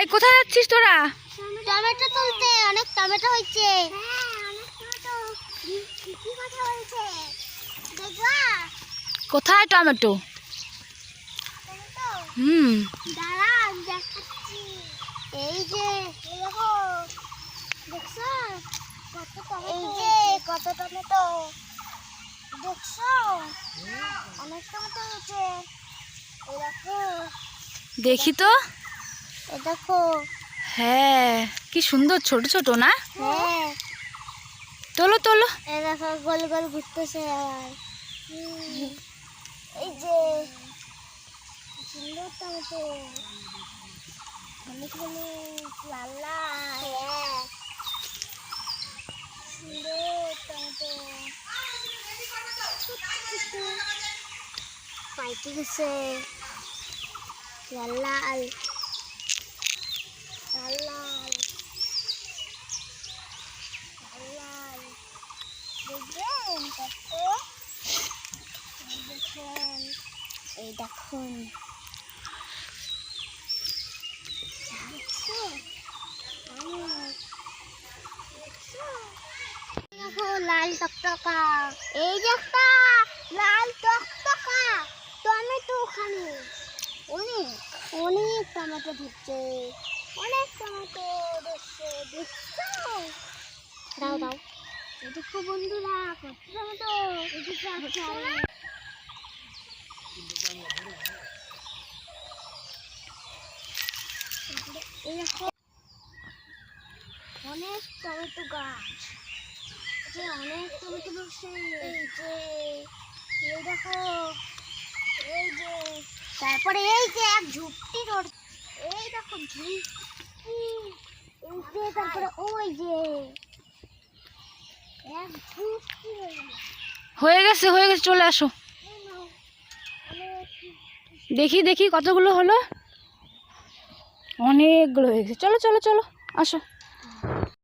এই কোথায় যাচ্ছিস তোরা? টমেটো তুলতে অনেক টমেটো হয়েছে। কোথায় টমেটো? হুম। এই যে দেখছ এই যে কত টমেটো? দেখছ? অনেক টমেটো হয়েছে। দেখি তো। দেখো। হ্যাঁ কি সুন্দর ছোট ছোট না? হ্যাঁ। তোলো তোলো। দেখো গোল গোল ঘুরতেছে আবার। এই যে কি সুন্দর টমেটো অনেকগুলো লাল লাল হ্যাঁ। সুন্দর টমেটো। পাইতে গেছে। লাল লাল লাল লাল লাল দেখবেন কত এই লাল টকটকা। এই যে একটা লাল টকটকা টমেটো ওখানে। অনেক অনেক টমেটো ধরছে। অনেক টমেটো ধরছে দেখছ দাও দাও দেখো বন্ধুরা কত টমেটো এদিকে আছে আরও। এই দেখো, অনেক টমেটো গাছ। যে অনেক টমেটো ধরছে এই যে, এই দেখো, এই যে, তারপরে এই যে এক ঝুপটি এই দেখো ঝুপটি। এই যে, তারপরে ওই যে হয়ে গেছে হয়ে গেছে, চলে আসো। দেখি দেখি কতগুলো হলো। অনেকগুলো হয়ে গেছে। চলো চলো চলো, আসো।